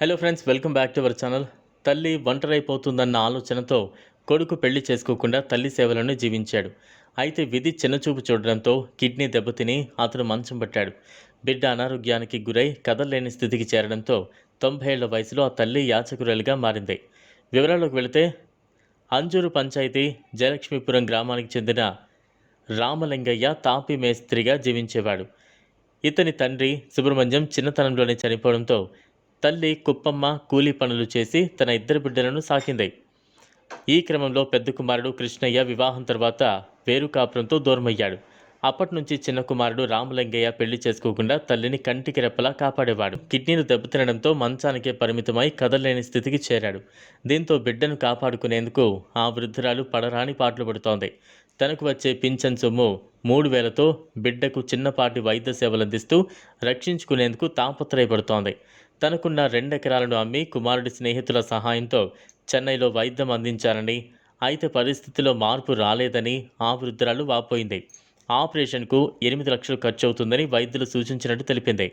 Hello friends welcome back to our channel తల్లి ఒంటరైపోతుందన్న ఆలోచనతో కొడుకు పెళ్ళి చేసుకోకుండా తల్లి సేవలను జీవించాడు. అయితే విధి చిన్నచూపు చూడడంతో కిడ్నీ దెబ్బతిని అతను మంచం పట్టాడు. బిడ్డ అనారోగ్యానికి గురై కదలలేని స్థితికి చేరడంతో తొంభై ఏళ్ళ వయసులో ఆ తల్లి యాచకురాలుగా మారింది. వివరాల్లోకి వెళితే అంజూరు పంచాయతీ జయలక్ష్మీపురం గ్రామానికి చెందిన రామలింగయ్య తాపి మేస్త్రిగా జీవించేవాడు. ఇతని తండ్రి సుబ్రహ్మణ్యం చిన్నతనంలోనే చనిపోవడంతో తల్లి కుప్పమ్మ కూలీ పనులు చేసి తన ఇద్దరు బిడ్డలను సాకింది. ఈ క్రమంలో పెద్ద కుమారుడు కృష్ణయ్య వివాహం తర్వాత వేరు కాపురంతో దూరమయ్యాడు. అప్పటి నుంచి చిన్న కుమారుడు రామలింగయ్య పెళ్ళి చేసుకోకుండా తల్లిని కంటికి రెప్పలా కాపాడేవాడు. కిడ్నీలు దెబ్బతినడంతో మంచానికే పరిమితమై కదలలేని స్థితికి చేరాడు. దీంతో బిడ్డను కాపాడుకునేందుకు ఆ వృద్ధురాలు పడరాని పాటలు పడుతోంది. తనకు వచ్చే పింఛన్ సొమ్ము మూడు వేలతో బిడ్డకు చిన్నపాటి వైద్య సేవలు అందిస్తూ రక్షించుకునేందుకు తాపత్రయపడుతోంది. తనకున్న రెండెకరాలను అమ్మి కుమారుడి స్నేహితుల సహాయంతో చెన్నైలో వైద్యం అందించారని అయితే పరిస్థితిలో మార్పు రాలేదని ఆ వృద్ధురాలు వాపోయింది. ఆపరేషన్కు ఎనిమిది లక్షలు ఖర్చు అవుతుందని వైద్యులు సూచించినట్టు తెలిపింది.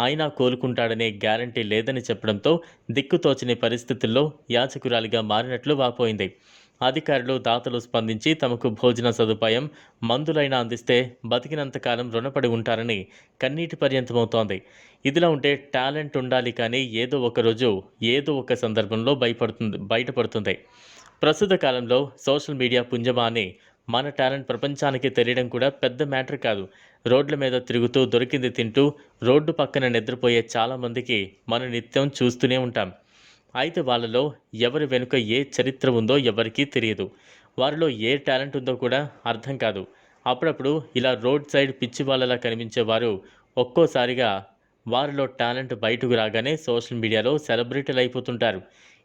అయినా కోలుకుంటాడనే గ్యారంటీ లేదని చెప్పడంతో దిక్కుతోచని పరిస్థితుల్లో యాచకురాలిగా మారినట్లు వాపోయింది. అధికారులు దాతలు స్పందించి తమకు భోజన సదుపాయం మందులైనా అందిస్తే బతికినంతకాలం రుణపడి ఉంటారని కన్నీటి పర్యంతమవుతోంది. ఇదిలా ఉంటే టాలెంట్ ఉండాలి కానీ ఏదో ఒక రోజు ఏదో ఒక సందర్భంలో భయపడుతుంది బయటపడుతుంది. ప్రస్తుత కాలంలో సోషల్ మీడియా పుంజమా అని మన టాలెంట్ ప్రపంచానికి తెలియడం కూడా పెద్ద మ్యాటర్ కాదు. రోడ్ల మీద తిరుగుతూ దొరికింది తింటూ రోడ్డు పక్కన నిద్రపోయే చాలామందికి మనం నిత్యం చూస్తూనే ఉంటాం. అయితే వాళ్ళలో ఎవరి వెనుక ఏ చరిత్ర ఉందో ఎవరికీ తెలియదు. వారిలో ఏ టాలెంట్ ఉందో కూడా అర్థం కాదు. అప్పుడప్పుడు ఇలా రోడ్ సైడ్ పిచ్చి వాళ్ళలా కనిపించే వారు ఒక్కోసారిగా వారిలో టాలెంట్ బయటకు రాగానే సోషల్ మీడియాలో సెలబ్రిటీలు అయిపోతుంటారు.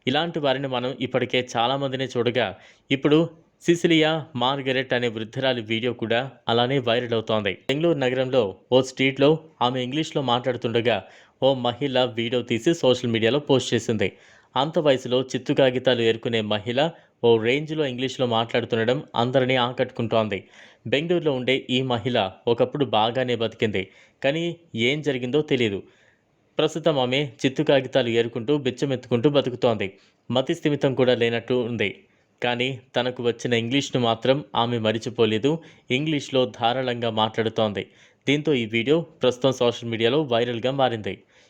ఇలాంటి వారిని మనం ఇప్పటికే చాలామందిని చూడగా ఇప్పుడు సిసిలియా మార్గరెట్ అనే వృద్ధురాలి వీడియో కూడా అలానే వైరల్ అవుతోంది. బెంగళూరు నగరంలో ఓ స్ట్రీట్లో ఆమె ఇంగ్లీష్లో మాట్లాడుతుండగా ఓ మహిళ వీడియో తీసి సోషల్ మీడియాలో పోస్ట్ చేసింది. అంత వయసులో చిత్తు కాగితాలు ఏరుకునే మహిళ ఓ రేంజ్లో ఇంగ్లీష్లో మాట్లాడుతుండడం అందరినీ ఆకట్టుకుంటోంది. బెంగళూరులో ఉండే ఈ మహిళ ఒకప్పుడు బాగానే బతికింది కానీ ఏం జరిగిందో తెలియదు ప్రస్తుతం ఆమె చిత్తు కాగితాలు ఏరుకుంటూ బిచ్చమెత్తుకుంటూ బతుకుతోంది. మతి స్థిమితం కూడా లేనట్టు ఉంది. కానీ తనకు వచ్చిన ఇంగ్లీష్ను మాత్రం ఆమె మరిచిపోలేదు. ఇంగ్లీష్లో ధారాళంగా మాట్లాడుతోంది. దీంతో ఈ వీడియో ప్రస్తుతం సోషల్ మీడియాలో వైరల్గా మారింది.